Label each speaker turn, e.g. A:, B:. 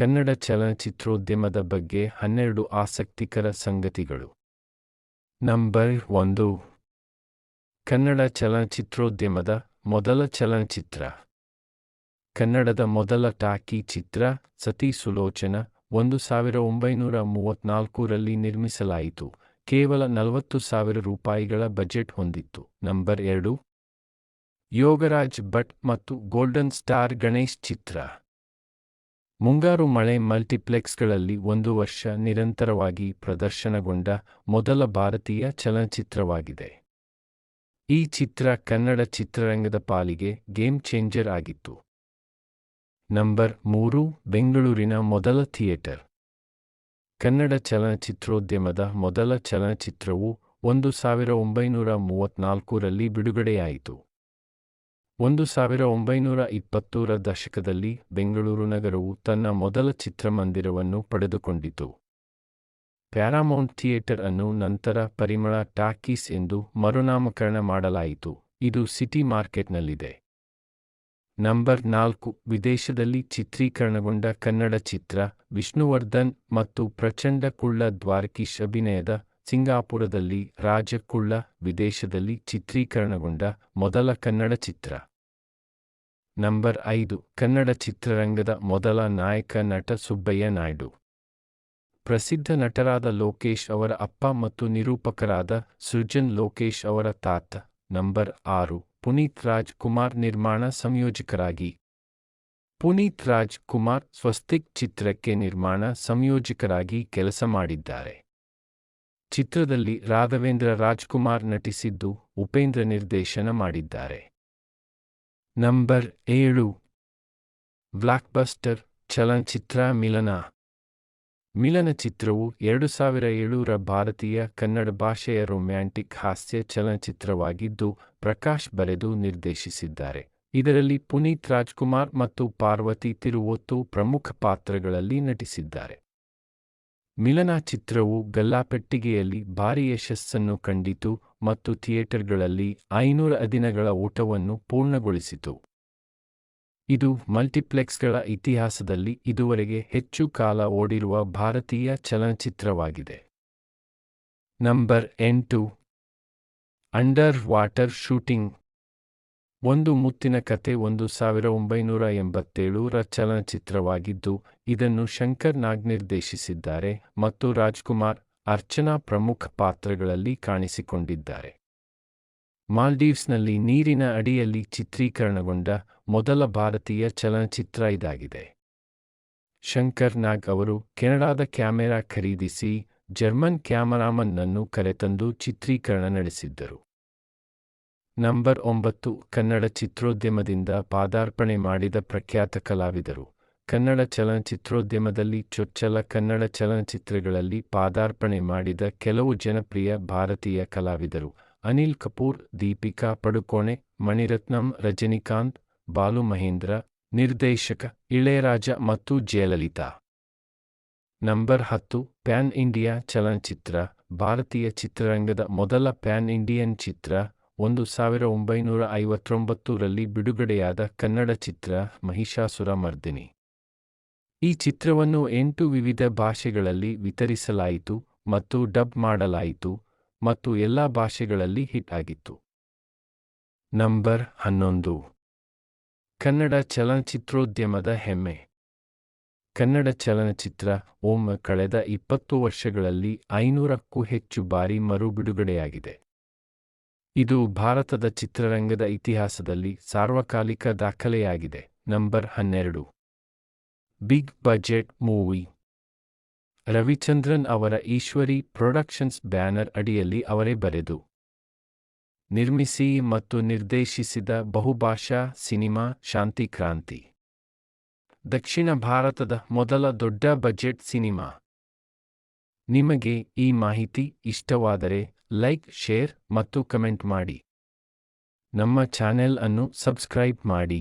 A: ಕನ್ನಡ ಚಲನಚಿತ್ರೋದ್ಯಮದ ಬಗ್ಗೆ ಹನ್ನೆರಡು ಆಸಕ್ತಿಕರ ಸಂಗತಿಗಳು. ನಂಬರ್ ಒಂದು. ಕನ್ನಡ ಚಲನಚಿತ್ರೋದ್ಯಮದ ಮೊದಲ ಚಲನಚಿತ್ರ. ಕನ್ನಡದ ಮೊದಲ ಟಾಕಿ ಚಿತ್ರ ಸತಿ ಸುಲೋಚನ ಒಂದು ಸಾವಿರ ಒಂಬೈನೂರ ಮೂವತ್ನಾಲ್ಕರಲ್ಲಿ ನಿರ್ಮಿಸಲಾಯಿತು. ಕೇವಲ ನಲವತ್ತು ಸಾವಿರ ರೂಪಾಯಿಗಳ ಬಜೆಟ್ ಹೊಂದಿತ್ತು. ನಂಬರ್ ಎರಡು. ಯೋಗರಾಜ್ ಭಟ್ ಮತ್ತು ಗೋಲ್ಡನ್ ಸ್ಟಾರ್ ಗಣೇಶ್ ಚಿತ್ರ. ಮುಂಗಾರು ಮಳೆ ಮಲ್ಟಿಪ್ಲೆಕ್ಸ್ಗಳಲ್ಲಿ ಒಂದು ವರ್ಷ ನಿರಂತರವಾಗಿ ಪ್ರದರ್ಶನಗೊಂಡ ಮೊದಲ ಭಾರತೀಯ ಚಲನಚಿತ್ರವಾಗಿದೆ. ಈ ಚಿತ್ರ ಕನ್ನಡ ಚಿತ್ರರಂಗದ ಪಾಲಿಗೆ ಗೇಮ್ ಚೇಂಜರ್ ಆಗಿತ್ತು. ನಂಬರ್ ಮೂರು, ಬೆಂಗಳೂರಿನ ಮೊದಲ ಥಿಯೇಟರ್. ಕನ್ನಡ ಚಲನಚಿತ್ರೋದ್ಯಮದ ಮೊದಲ ಚಲನಚಿತ್ರವು ಒಂದು ಸಾವಿರ ಒಂಬೈನೂರ ಮೂವತ್ನಾಲ್ಕರಲ್ಲಿ ಬಿಡುಗಡೆಯಾಯಿತು. ಒಂದು ಸಾವಿರ ಒಂಬೈನೂರ ಇಪ್ಪತ್ತರ ದಶಕದಲ್ಲಿ ಬೆಂಗಳೂರು ನಗರವು ತನ್ನ ಮೊದಲ ಚಿತ್ರಮಂದಿರವನ್ನು ಪಡೆದುಕೊಂಡಿತು. ಪ್ಯಾರಾಮೌಂಟ್ ಥಿಯೇಟರ್ ಅನ್ನು ನಂತರ ಪರಿಮಳ ಟಾಕೀಸ್ ಎಂದು ಮರುನಾಮಕರಣ ಮಾಡಲಾಯಿತು. ಇದು ಸಿಟಿ ಮಾರ್ಕೆಟ್ನಲ್ಲಿದೆ. ನಂಬರ್ ನಾಲ್ಕು, ವಿದೇಶದಲ್ಲಿ ಚಿತ್ರೀಕರಣಗೊಂಡ ಕನ್ನಡ ಚಿತ್ರ ವಿಷ್ಣುವರ್ಧನ್ ಮತ್ತು ಪ್ರಚಂಡ ಕುಳ್ಳ ದ್ವಾರಕೀಶ್ ಅಭಿನಯದ ಸಿಂಗಾಪುರದಲ್ಲಿ ರಾಜಕುಳ್ಳ ವಿದೇಶದಲ್ಲಿ ಚಿತ್ರೀಕರಣಗೊಂಡ ಮೊದಲ ಕನ್ನಡ ಚಿತ್ರ. ನಂಬರ್ ಐದು, ಕನ್ನಡ ಚಿತ್ರರಂಗದ ಮೊದಲ ನಾಯಕ ನಟ ಸುಬ್ಬಯ್ಯ ನಾಯ್ಡು. ಪ್ರಸಿದ್ಧ ನಟರಾದ ಲೋಕೇಶ್ ಅವರ ಅಪ್ಪ ಮತ್ತು ನಿರೂಪಕರಾದ ಸೃಜನ್ ಲೋಕೇಶ್ ಅವರ ತಾತ. ನಂಬರ್ ಆರು, ಪುನೀತ್ ರಾಜ್ ಕುಮಾರ್ ನಿರ್ಮಾಣ ಸಂಯೋಜಕರಾಗಿ. ಪುನೀತ್ ರಾಜ್ ಕುಮಾರ್ ಸ್ವಸ್ತಿಕ್ ಚಿತ್ರಕ್ಕೆ ನಿರ್ಮಾಣ ಸಂಯೋಜಕರಾಗಿ ಕೆಲಸ ಮಾಡಿದ್ದಾರೆ. ಚಿತ್ರದಲ್ಲಿ ರಾಘವೇಂದ್ರ ರಾಜ್ಕುಮಾರ್ ನಟಿಸಿದ್ದು ಉಪೇಂದ್ರ ನಿರ್ದೇಶನ ಮಾಡಿದ್ದಾರೆ. ನಂಬರ್ ಏಳು ಬ್ಲಾಕ್ಬಸ್ಟರ್ ಚಲನಚಿತ್ರ ಮಿಲನ ಮಿಲನ ಚಿತ್ರವು ಎರಡು ಸಾವಿರ ಏಳರ ಭಾರತೀಯ ಕನ್ನಡ ಭಾಷೆಯ ರೊಮ್ಯಾಂಟಿಕ್ ಹಾಸ್ಯ ಚಲನಚಿತ್ರವಾಗಿದ್ದು, ಪ್ರಕಾಶ್ ಬರೆದು ನಿರ್ದೇಶಿಸಿದ್ದಾರೆ. ಇದರಲ್ಲಿ ಪುನೀತ್ ರಾಜ್ಕುಮಾರ್ ಮತ್ತು ಪಾರ್ವತಿ ತಿರುವೊತ್ತು ಪ್ರಮುಖ ಪಾತ್ರಗಳಲ್ಲಿ ನಟಿಸಿದ್ದಾರೆ. ಮಿಲನ ಚಿತ್ರವು ಗಲ್ಲಾಪೆಟ್ಟಿಗೆಯಲ್ಲಿ ಭಾರಿ ಯಶಸ್ಸನ್ನು ಕಂಡಿತು ಮತ್ತು ಥಿಯೇಟರ್ಗಳಲ್ಲಿ ಐನೂರ ದಿನಗಳ ಊಟವನ್ನು ಪೂರ್ಣಗೊಳಿಸಿತು. ಇದು ಮಲ್ಟಿಪ್ಲೆಕ್ಸ್ಗಳ ಇತಿಹಾಸದಲ್ಲಿ ಇದುವರೆಗೆ ಹೆಚ್ಚು ಕಾಲ ಓಡಿರುವ ಭಾರತೀಯ ಚಲನಚಿತ್ರವಾಗಿದೆ. ನಂಬರ್ ಎಂಟು, ಅಂಡರ್ ವಾಟರ್ ಶೂಟಿಂಗ್ ಒಂದು ಮುತ್ತಿನ ಕತೆ ಒಂದು ಸಾವಿರ ಒಂಬೈನೂರ ಎಂಬತ್ತೇಳರ ಚಲನಚಿತ್ರವಾಗಿದ್ದು, ಇದನ್ನು ಶಂಕರ್ ನಾಗ್ ನಿರ್ದೇಶಿಸಿದ್ದಾರೆ ಮತ್ತು ರಾಜ್ಕುಮಾರ್ ಅರ್ಚನಾ ಪ್ರಮುಖ ಪಾತ್ರಗಳಲ್ಲಿ ಕಾಣಿಸಿಕೊಂಡಿದ್ದಾರೆ. ಮಾಲ್ಡೀವ್ಸ್ನಲ್ಲಿ ನೀರಿನ ಅಡಿಯಲ್ಲಿ ಚಿತ್ರೀಕರಣಗೊಂಡ ಮೊದಲ ಭಾರತೀಯ ಚಲನಚಿತ್ರ ಇದಾಗಿದೆ. ಶಂಕರ್ ನಾಗ್ ಅವರು ಕೆನಡಾದ ಕ್ಯಾಮೆರಾ ಖರೀದಿಸಿ ಜರ್ಮನ್ ಕ್ಯಾಮರಾಮನ್ನನ್ನು ಕರೆತಂದು ಚಿತ್ರೀಕರಣ ನಡೆಸಿದ್ದರು. ನಂಬರ್ ಒಂಬತ್ತು ಕನ್ನಡ ಚಿತ್ರೋದ್ಯಮದಿಂದ ಪಾದಾರ್ಪಣೆ ಮಾಡಿದ ಪ್ರಖ್ಯಾತ ಕಲಾವಿದರು. ಕನ್ನಡ ಚಲನಚಿತ್ರೋದ್ಯಮದಲ್ಲಿ ಚೊಚ್ಚಲ ಕನ್ನಡ ಚಲನಚಿತ್ರಗಳಲ್ಲಿ ಪಾದಾರ್ಪಣೆ ಮಾಡಿದ ಕೆಲವು ಜನಪ್ರಿಯ ಭಾರತೀಯ ಕಲಾವಿದರು. ಅನಿಲ್ ಕಪೂರ್, ದೀಪಿಕಾ ಪಡುಕೋಣೆ, ಮಣಿರತ್ನಂ, ರಜನಿಕಾಂತ್, ಬಾಲು ಮಹೇಂದ್ರ, ನಿರ್ದೇಶಕ ಇಳೆಯರಾಜ ಮತ್ತು ಜಯಲಲಿತಾ. ನಂಬರ್ ಹತ್ತು ಪ್ಯಾನ್ ಇಂಡಿಯಾ ಚಲನಚಿತ್ರ, ಭಾರತೀಯ ಚಿತ್ರರಂಗದ ಮೊದಲ ಪ್ಯಾನ್ ಇಂಡಿಯನ್ ಚಿತ್ರ ಒಂದು ಸಾವಿರ ಒಂಬೈನೂರ ಐವತ್ತೊಂಬತ್ತರಲ್ಲಿ ಬಿಡುಗಡೆಯಾದ ಕನ್ನಡ ಚಿತ್ರ ಮಹಿಷಾಸುರ ಮರ್ದಿನಿ. ಈ ಚಿತ್ರವನ್ನು ಎಂಟು ವಿವಿಧ ಭಾಷೆಗಳಲ್ಲಿ ವಿತರಿಸಲಾಯಿತು ಮತ್ತು ಡಬ್ ಮಾಡಲಾಯಿತು ಮತ್ತು ಎಲ್ಲಾ ಭಾಷೆಗಳಲ್ಲಿ ಹಿಟ್ ಆಗಿತ್ತು. ನಂಬರ್ ಹನ್ನೊಂದು. ಕನ್ನಡ ಚಲನಚಿತ್ರೋದ್ಯಮದ ಹೆಮ್ಮೆ. ಕನ್ನಡ ಚಲನಚಿತ್ರ ಓಂ ಕಳೆದ ಇಪ್ಪತ್ತು ವರ್ಷಗಳಲ್ಲಿ ಐನೂರಕ್ಕೂ ಹೆಚ್ಚು ಬಾರಿ ಮರು ಬಿಡುಗಡೆಯಾಗಿದೆ ಇದು ಭಾರತದ ಚಿತ್ರರಂಗದ ಇತಿಹಾಸದಲ್ಲಿ ಸಾರ್ವಕಾಲಿಕ ದಾಖಲೆಯಾಗಿದೆ. ನಂಬರ್ ಹನ್ನೆರಡು. Big budget movie. ರವಿಚಂದ್ರನ್ ಅವರ ಈಶ್ವರಿ ಪ್ರೊಡಕ್ಷನ್ಸ್ ಬ್ಯಾನರ್ ಅಡಿಯಲ್ಲಿ ಅವರೇ ಬರೆದು. ನಿರ್ಮಿಸಿ ಮತ್ತು ನಿರ್ದೇಶಿಸಿದ ಬಹುಭಾಷಾ ಸಿನಿಮಾ ಶಾಂತಿ ಕ್ರಾಂತಿ. ದಕ್ಷಿಣ ಭಾರತದ ಮೊದಲ ದೊಡ್ಡ ಬಜೆಟ್ ಸಿನಿಮಾ. ನಿಮಗೆ ಈ ಮಾಹಿತಿ ಇಷ್ಟವಾದರೆ ಲೈಕ್ ಶೇರ್ ಮತ್ತು ಕಮೆಂಟ್ ಮಾಡಿ. ನಮ್ಮ ಚಾನೆಲ್ ಅನ್ನು ಸಬ್ಸ್ಕ್ರೈಬ್ ಮಾಡಿ.